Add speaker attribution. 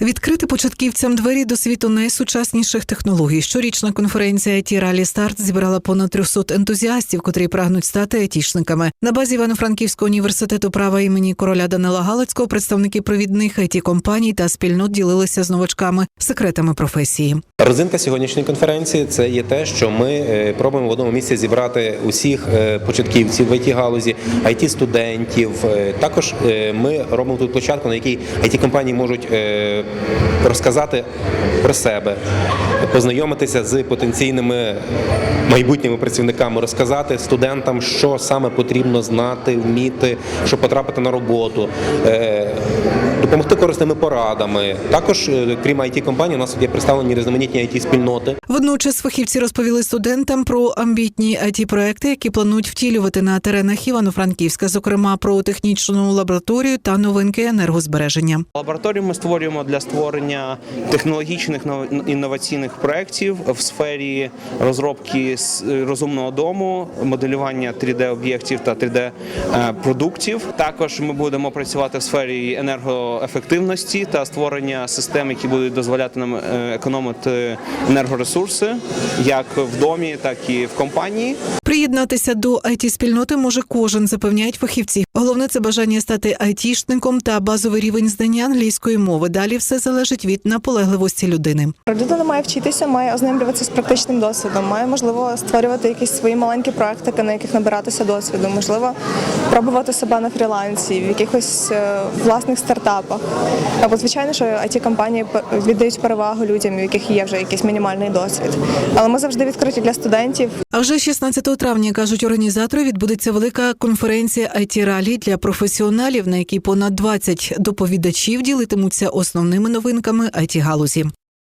Speaker 1: Відкрити початківцям двері до світу найсучасніших технологій. Щорічна конференція IT Rally Start зібрала понад 300 ентузіастів, котрі прагнуть стати айтішниками. На базі Івано-Франківського університету права імені короля Данила Галицького представники провідних it компаній та спільнот ділилися з новачками секретами професії.
Speaker 2: Розинка сьогоднішньої конференції це є те, що ми е, пробуємо в одному місці зібрати усіх е, початківців в it галузі, it студентів. Е, Також ми робимо тут площадку, на якій it компанії можуть розказати про себе, познайомитися з потенційними майбутніми працівниками, розказати студентам, що саме потрібно знати, вміти, щоб потрапити на роботу. Е, Допомогти корисними порадами. Також, е, крім it компаній, у нас є представлені різноманітні it спільноти.
Speaker 1: Водночас фахівці розповіли студентам про амбітні it проекти, які планують втілювати на теренах Івано-Франківська, зокрема про технічну лабораторію та новинки енергозбереження.
Speaker 3: Лабораторію ми створюємо для створення технологічних нов- інноваційних проєктів в сфері розробки розумного дому, моделювання 3D-об'єктів та 3D-продуктів. Також ми будемо працювати в сфері енергоефективності та створення систем, які будуть дозволяти нам е, економити енергоресурси як в домі, так і в компанії.
Speaker 1: Приєднатися до it спільноти може кожен, запевняють фахівці. Головне це бажання стати айтішником та базовий рівень знання англійської мови. Далі все залежить від наполегливості людини.
Speaker 4: Людина має вчитися, має ознайомлюватися з практичним досвідом, має можливо створювати якісь свої маленькі практики, на яких набиратися досвіду, можливо, пробувати себе на фрілансі, в якихось е, власних стартапах. Або звичайно, що it компанії віддають перевагу людям, у яких є вже якийсь мінімальний досвід. Але ми завжди відкриті для студентів.
Speaker 1: А вже 16 травня кажуть організатори, відбудеться велика конференція it ралі для професіоналів, на якій понад 20 доповідачів ділитимуться основними новинками it галузі.